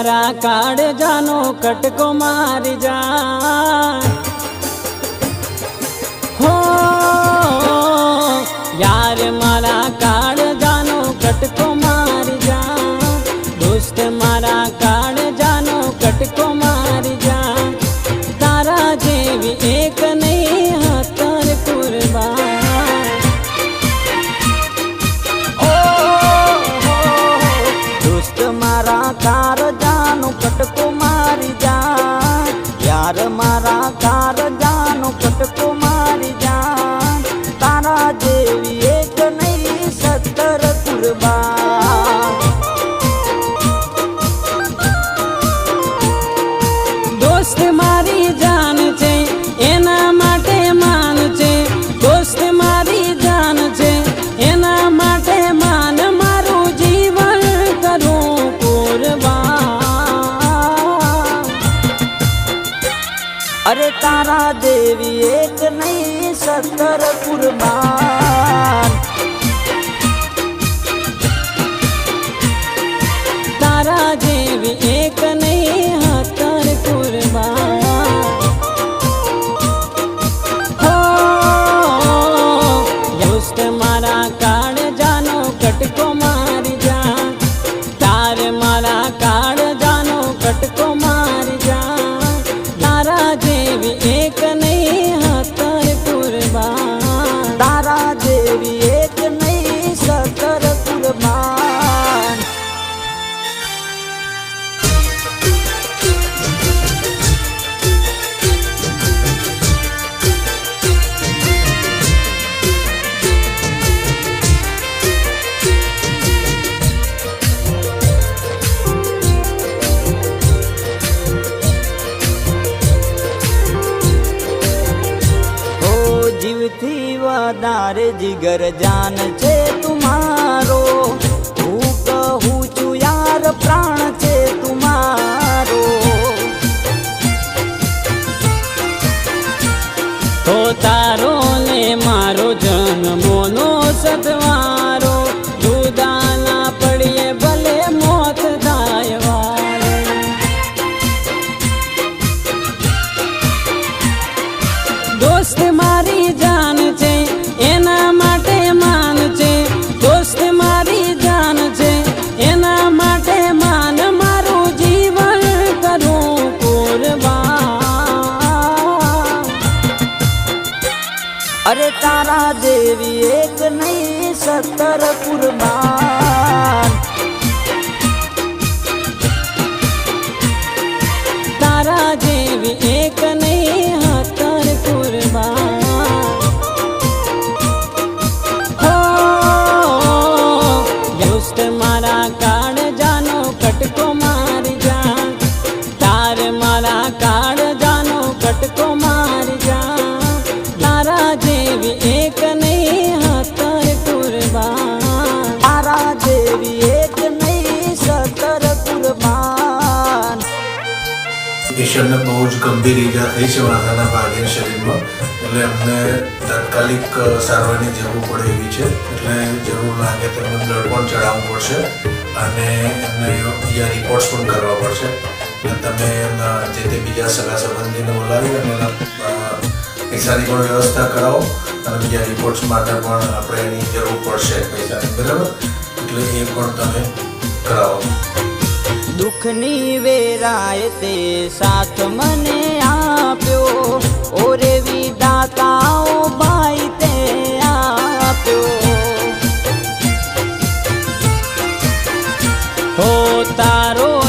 મારા કાળજાનો કટકો મારી જા હો યાર મારા કાળજાનો કટકો મારી જા દોસ્ત મારા કાળજાનો કટકો મારી જા તારા જેવી એક નહીં હતર કુરબા મારા કારજાનો મારી જાન છે, એના માટે જાન છે, એના માટે માન. મારું જીવન કરું કુરબાન અરે તારા દેવી એક નહીં, સત્તર કુરબાન વધારે જીગર જાન છે તુમારો હું કહું છું યાર પ્રાણ છે તુમારો તો તારો ને મારો જન્મોનો સદવારો તારા જેવી એક નહીં હતર કુરબાન. તારા જેવી એક નહીં સતર કુરબાન. પેશન્ટને બહુ જ ગંભીર ઈજા થઈ છે માથાના ભાગે શરીરમાં. એટલે અમને તાત્કાલિક સારવારની જરૂર પડે એવી છે. એટલે જરૂર લાગે તો એમને બ્લડ પણ ચડાવવું પડશે. અને એમને બીજા રિપોર્ટ્સ પણ કરવા પડશે. તમે એમના જે તે બીજા સગા સંબંધીને બોલાવી અને પૈસાની પણ વ્યવસ્થા કરાવો અને બીજા રિપોર્ટ્સ માટે પણ આપણે એની જરૂર પડશે પૈસાની, બરાબર? એટલે એ પણ તમે કરાવો. દુઃખની વેરાય તે સાથ મને આપ્યો. ઓરે વિદાતાઓ ભાઈ તે આપ્યો. હો તારો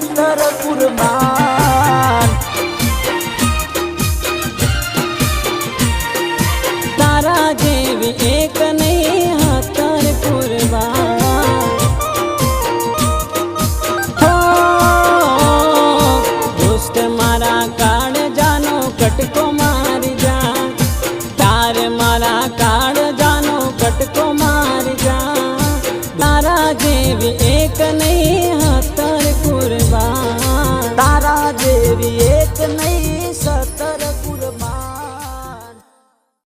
ખાતર કુરબાન તારા જેવી એક નહીં હાતર કુરબાન દોસ્ત મારા કાળ જાનો કટકો મારી જા તારે મારા કાળ જાનો કટકો મારી જા તારા જેવી એક નહીં